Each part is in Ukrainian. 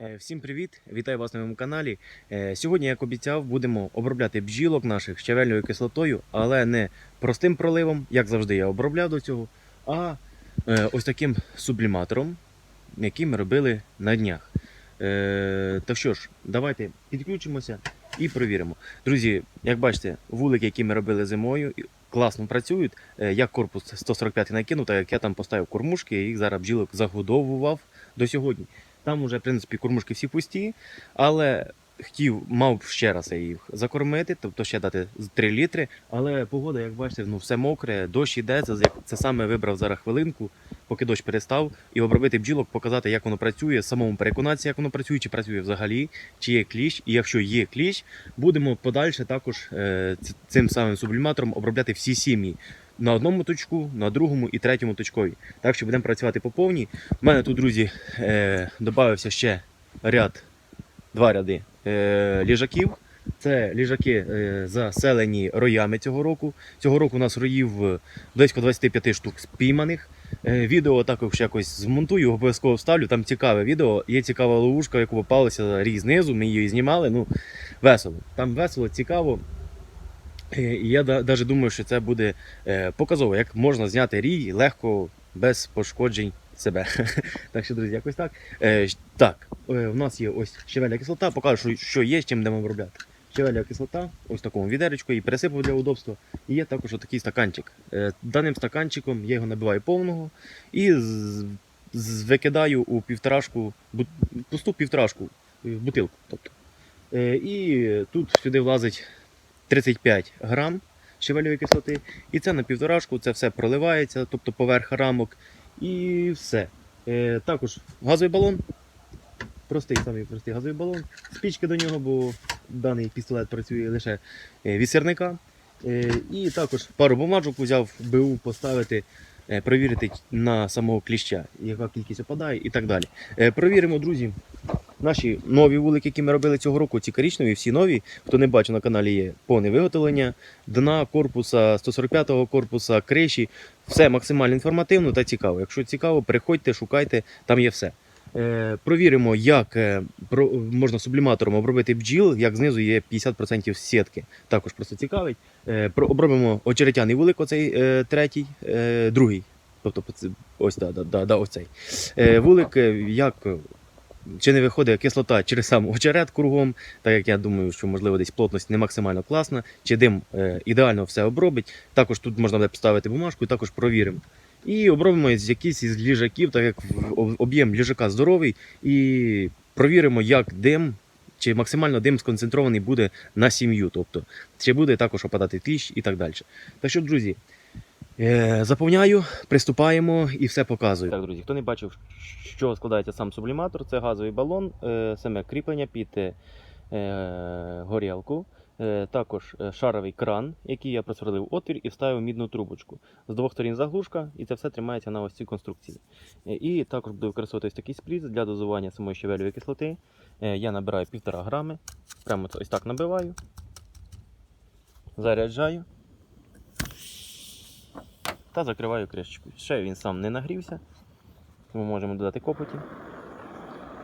Е, Всім привіт! Вітаю вас на моєму каналі. Е, Сьогодні, як обіцяв, будемо обробляти бджілок наших щавельною кислотою, але не простим проливом, як завжди я обробляв до цього, а е, ось таким субліматором, який ми робили на днях. Так що ж, давайте підключимося і провіримо. Друзі, як бачите, вулики, які ми робили зимою, класно працюють. Е, Я корпус 145 накинув, так як я там поставив кормушки, і їх зараз бджілок загодовував до сьогодні. Там уже, в принципі, кормушки всі пусті, але хотів, мав ще раз їх закормити, тобто ще дати з 3 літри. Але погода, як бачите, ну все мокре, дощ іде. Це, це саме вибрав зараз хвилинку, поки дощ перестав, і обробити бджілок, показати, як воно працює, самому переконатися, як воно працює, чи працює взагалі, чи є кліщ. І якщо є кліщ, будемо подальше також е, цим самим субліматором обробляти всі сім'ї. На одному точку, на другому і третьому точкові. Так що будемо працювати по повній. У мене тут, друзі, е, додався ще ряд, два ряди е, ліжаків. Це ліжаки е, заселені роями цього року. Цього року у нас роїв близько 25 штук спійманих. Е, відео також якось змонтую, обов'язково вставлю. Там цікаве відео. Є цікава ловушка, яку попалася рій знизу. Ми її знімали. Ну, весело. Там весело, цікаво. Е, І я навіть думаю, що це буде е, показово, як можна зняти рій легко, без пошкоджень себе. так що, друзі, якось так. Е, так, у нас є ось щавеля кислота, покажу, що, є, з чим будемо обробляти. Щавеля кислота, ось в такому відеречку, і пересипав для удобства. І є також отакий стаканчик. Даним стаканчиком я його набиваю повного і викидаю у півторашку, пусту півторашку, в бутилку. Тобто. І тут сюди влазить 35 грам щавельової кислоти. І це на півторашку, це все проливається, тобто поверх рамок. І все. Е, також газовий балон. Простий самий простий газовий балон. Спічки до нього, бо даний пістолет працює лише е, від сірника. Е, і також пару бумажок взяв БУ поставити, е, перевірити на самого кліща, яка кількість опадає і так далі. Провіримо, друзі, наші нові вулики, які ми робили цього року, ці коричневі, всі нові. Хто не бачив на каналі, є повне виготовлення дна корпуса, 145-го корпуса, криші. Все максимально інформативно та цікаво. Якщо цікаво, приходьте, шукайте, там є все. Е, провіримо, як е, можна субліматором обробити бджіл, як знизу є 50% сітки. Також просто цікавить. Е, обробимо очеретяний вулик, оцей третій, другий. Тобто ось да, да, да, оцей. Е, вулик, як чи не виходить кислота через сам очерет кругом, так як я думаю, що можливо десь плотність не максимально класна, чи дим е, ідеально все обробить. Також тут можна буде поставити бумажку і також провіримо. І обробимо з якийсь із ліжаків, так як об'єм ліжака здоровий, і провіримо, як дим, чи максимально дим сконцентрований буде на сім'ю, тобто чи буде також опадати кліщ і так далі. Так що, друзі, заповняю, приступаємо і все показую. Так, друзі, хто не бачив, чого складається сам субліматор, це газовий балон, е, саме кріплення під е, горілку. Е, Також е, шаровий кран, який я просверлив отвір і вставив мідну трубочку. З двох сторін заглушка, і це все тримається на ось цій конструкції. Е, І також буду використовувати такий спріз для дозування самої щавельової кислоти. Е, Я набираю 1,5 грами, прямо ось так набиваю, заряджаю та закриваю кришечкою. Ще він сам не нагрівся, тому можемо додати копоті,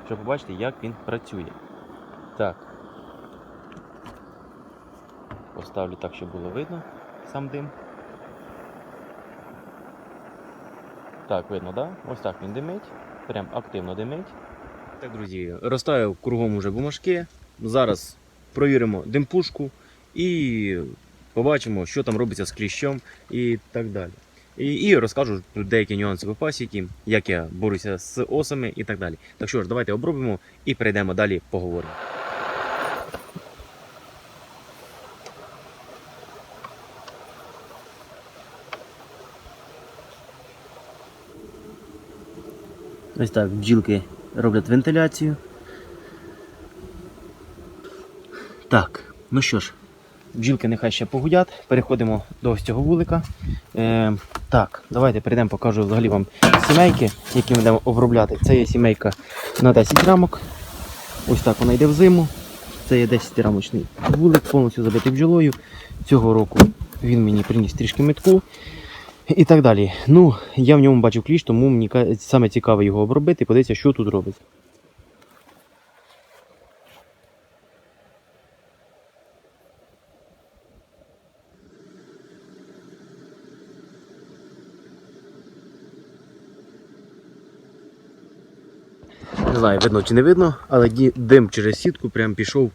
щоб побачити, як він працює. Так. Поставлю так, щоб було видно сам дим. Так, видно, да? Ось так він димить. Прям активно димить. Так, друзі, розставив кругом уже бумажки. Зараз провіримо димпушку і побачимо, що там робиться з кліщом і так далі. І, і розкажу деякі нюанси по пасіки, як я борюся з осами і так далі. Так що ж, давайте обробимо і перейдемо далі поговоримо. Ось так бджілки роблять вентиляцію. Так, ну що ж, бджілки нехай ще погудять. Переходимо до ось цього вулика. Е, так, давайте перейдемо, покажу взагалі вам сімейки, які ми будемо обробляти. Це є сімейка на 10 рамок. Ось так вона йде в зиму. Це є 10-рамочний вулик, повністю забитий бджолою. Цього року він мені приніс трішки метку. І так далі. Ну, я в ньому бачив кліщ, тому мені саме цікаво його обробити і подивитися, що тут робиться. Не знаю, видно чи не видно, але дим через сітку прям пішов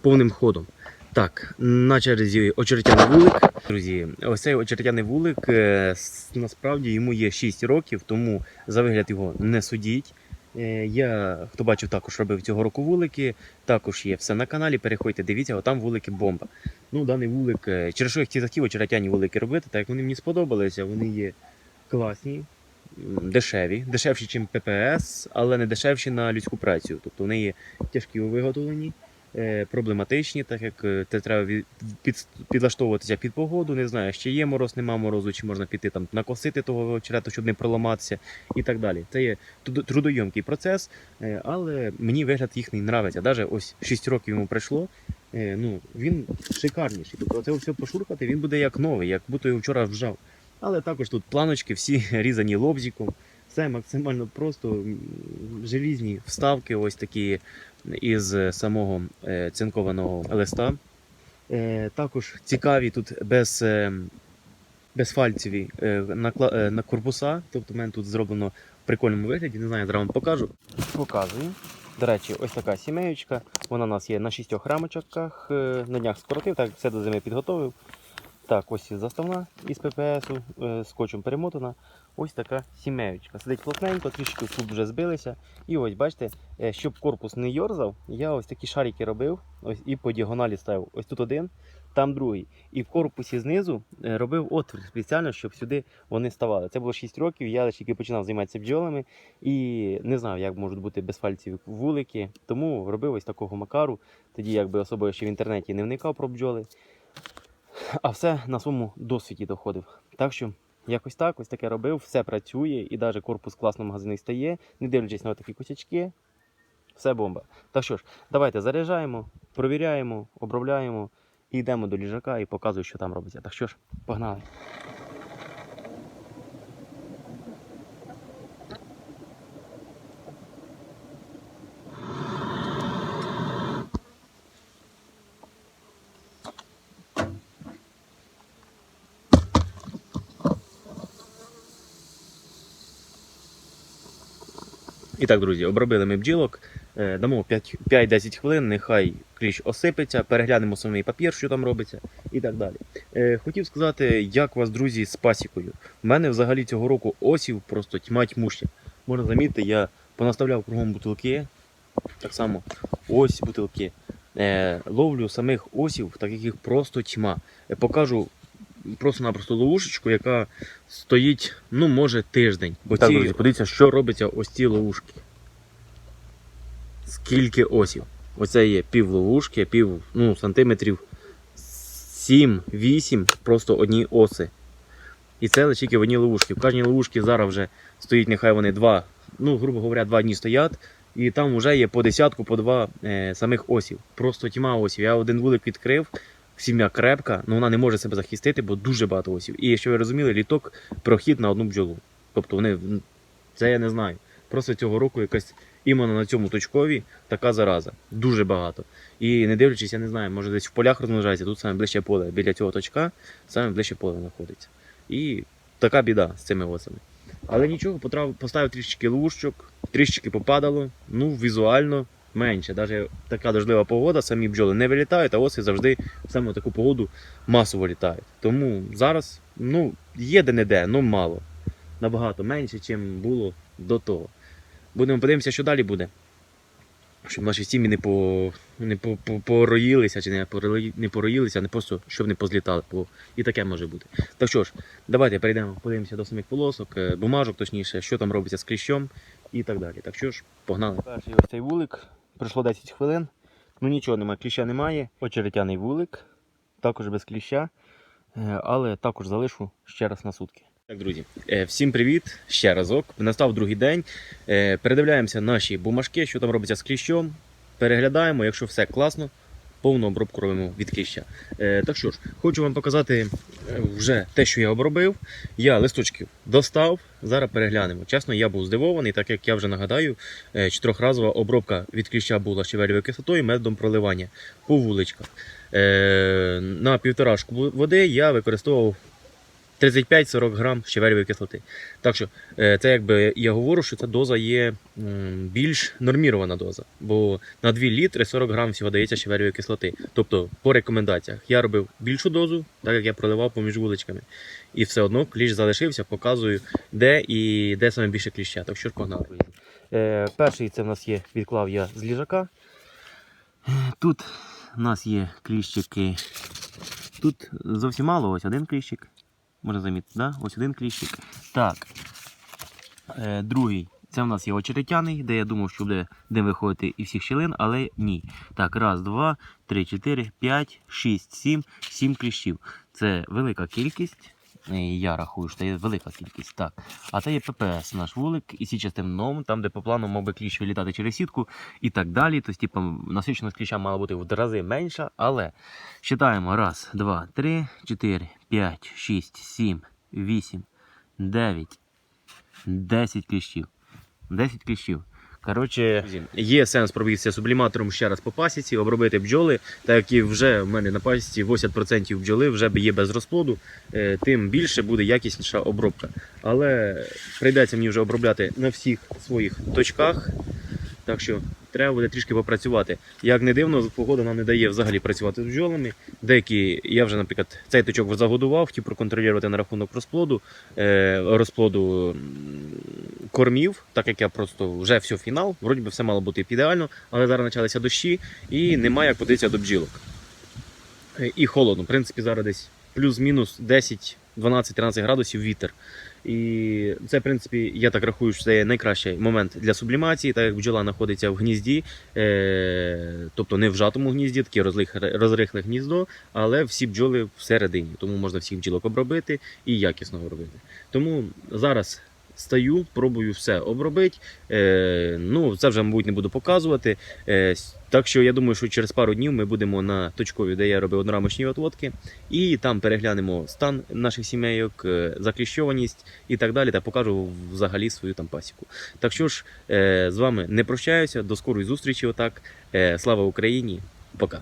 повним ходом. Так, на черзі очеретяний вулик. Друзі, ось цей очеретяний вулик е, насправді йому є 6 років, тому за вигляд його не судіть. Е, Я, хто бачив, також робив цього року вулики. Також є все на каналі. Переходьте, дивіться, отам вулики бомба. Ну, даний вулик, е, через що я хотів захотів очеретяні вулики робити, так як вони мені сподобалися, вони є класні, дешеві, дешевші, ніж ППС, але не дешевші на людську працю. Тобто вони є тяжкі у виготовленні, е, проблематичні, так як е, те треба підлаштовуватися під погоду. Не знаю, чи є мороз, нема морозу, чи можна піти там накосити того очерету, щоб не проламатися, і так далі. Це є труд- трудойомкий процес, е, але мені вигляд їхній нравиться. Навіть ось 6 років йому пройшло. Ну, він шикарніший. Тобто це все пошуркати, він буде як новий, як будто його вчора вжав. Але також тут планочки, всі різані лобзиком. Все максимально просто. Желізні вставки, ось такі із самого е, цинкованого листа. Е, Також цікаві тут без, е, безфальцеві на корпуса. Тобто в мене тут зроблено в прикольному вигляді. Не знаю, зараз вам покажу. Показую. До речі, ось така сімеючка. Вона у нас є на шістьох рамочках. На днях скоротив, так все до зими підготовив. Так, ось і заставна із ППСу, е, скотчем перемотана. Ось така сімеючка. Сидить плотненько, трішки тут вже збилися. І ось бачите, е, щоб корпус не йорзав, я ось такі шарики робив ось, і по діагоналі ставив. Ось тут один, там другий. І в корпусі знизу е, робив отвір спеціально, щоб сюди вони ставали. Це було 6 років, я лише тільки починав займатися бджолами і не знав, як можуть бути безфальцеві вулики. Тому робив ось такого макару. Тоді якби особливо ще в інтернеті не вникав про бджоли. А все на своєму досвіді доходив. Так що якось так, ось таке робив, все працює, і навіть корпус класно магазинний стає, не дивлячись на такі косячки. Все бомба. Так що ж, давайте заряджаємо, провіряємо, обробляємо і йдемо до ліжака і показую, що там робиться. Так що ж, погнали. І так, друзі, обробили ми бджілок. Е, Дамо 5 5-10 хвилин, нехай кліщ осипеться, переглянемо самий папір, що там робиться, і так далі. Е, Хотів сказати, як вас, друзі, з пасікою. У мене взагалі цього року осів просто тьма тьмуща. Можна замітити, я понаставляв кругом бутилки. Так само ось бутилки. Е, Ловлю самих осів, так яких просто тьма. Покажу просто-напросто ловушечку, яка стоїть, ну, може, тиждень. Бо Так, ці, друзі, подивіться, що робиться ось ці ловушки. Скільки осів. Оце є пів ловушки, пів ну, сантиметрів 7-8, просто одні оси. І це лише тільки в одній ловушці. В кожній ловушці зараз вже стоїть, нехай вони два, ну, грубо говоря, два дні стоять. І там вже є по десятку, по два е, самих осів. Просто тьма осів. Я один вулик відкрив, сім'я крепка, але вона не може себе захистити, бо дуже багато осів. І що ви розуміли, літок прохід на одну бджолу. Тобто вони, це я не знаю. Просто цього року якась іменно на цьому точкові така зараза. Дуже багато. І не дивлячись, я не знаю, може десь в полях розмножається, тут саме ближче поле. Біля цього точка саме ближче поле знаходиться. І така біда з цими осами. Але нічого, поставив трішечки лужчок, трішечки попадало, ну візуально менше. Навіть така дождлива погода, самі бджоли не вилітають, а оси завжди в саме таку погоду масово літають. Тому зараз ну, є де-не-де, ну мало. Набагато менше, ніж було до того. Будемо подивимося, що далі буде. Щоб наші сім'ї не, по, не по, по, пороїлися, чи не, не пороїлися, не просто щоб не позлітали, бо і таке може бути. Так що ж, давайте перейдемо, подивимося до самих полосок, е, бумажок, точніше, що там робиться з кліщом і так далі. Так що ж, погнали. Перший ось цей вулик, пройшло 10 хвилин. Ну нічого немає, кліща немає. Очеретяний вулик, також без кліща, е, але також залишу ще раз на сутки. Так, друзі, е, всім привіт ще разок. Настав другий день. Е, Передивляємося наші бумажки, що там робиться з кліщом. Переглядаємо, якщо все класно, повну обробку робимо від кліща. Е, Так що ж, хочу вам показати е, вже те, що я обробив. Я листочків достав. Зараз переглянемо. Чесно, я був здивований, так як я вже нагадаю, е, чотирьохразова обробка від кліща була щавелевою кислотою методом проливання по вуличках. На півторашку води я використовував 35-40 грам щавелевої кислоти. Так що е, це якби я говорю, що ця доза є більш нормірована доза, бо на 2 літри 40 грам всього дається щавелевої кислоти. Тобто, по рекомендаціях я робив більшу дозу, так як я проливав поміж вуличками. І все одно кліщ залишився, показую, де і де саме більше кліща. Так що погнали. Е, перший це в нас є, відклав я з ліжака. Тут у нас є кліщики. Тут зовсім мало, ось один кліщик. Можна замітити, да? ось один кліщик. Так. Е, другий. Це в нас є очеретяний, де я думав, що буде дим виходити і всіх щілин, але ні. Так, раз, два, три, чотири, п'ять, шість, сім, сім кліщів. Це велика кількість. Е, Я рахую, що це є велика кількість. Так. А це є ППС, наш вулик, і січастим ном, там, де по плану мав би кліщ вилітати через сітку і так далі. Тобто, типу, насиченість кліща мала бути в рази менша, але Считаємо. Раз, два, три, чотири, п'ять, шість, сім, вісім, дев'ять, десять кліщів. Десять кліщів. Коротше, є сенс пробігтися субліматором ще раз по пасіці, обробити бджоли, так як і вже в мене на пасіці 80% бджоли вже є без розплоду, е, тим більше буде якісніша обробка. Але прийдеться мені вже обробляти на всіх своїх точках. Так що треба буде трішки попрацювати. Як не дивно, погода нам не дає взагалі працювати з бджолами. Деякі, я вже, наприклад, цей точок загодував, хотів проконтролювати на рахунок розплоду, е, розплоду кормів, так як я просто вже все фінал, вроді би все мало бути ідеально, але зараз почалися дощі і немає як подивитися до бджілок. Е, І холодно. В принципі, зараз десь плюс-мінус 10, 12, 13 градусів вітер. І це, в принципі, я так рахую, що це є найкращий момент для сублімації, так як бджола знаходиться в гнізді, е, тобто не в жатому гнізді, таке розрихле гніздо, але всі бджоли всередині. Тому можна всіх бджілок обробити і якісно обробити. Тому зараз стаю, пробую все обробити. Е, ну, це вже, мабуть, не буду показувати. Е, так що я думаю, що через пару днів ми будемо на точкові, де я робив однорамочні отводки, і там переглянемо стан наших сімейок, е, закліщованість і так далі, та покажу взагалі свою там пасіку. Так що ж, е, з вами не прощаюся, до скорої зустрічі. Отак. Е, слава Україні, пока.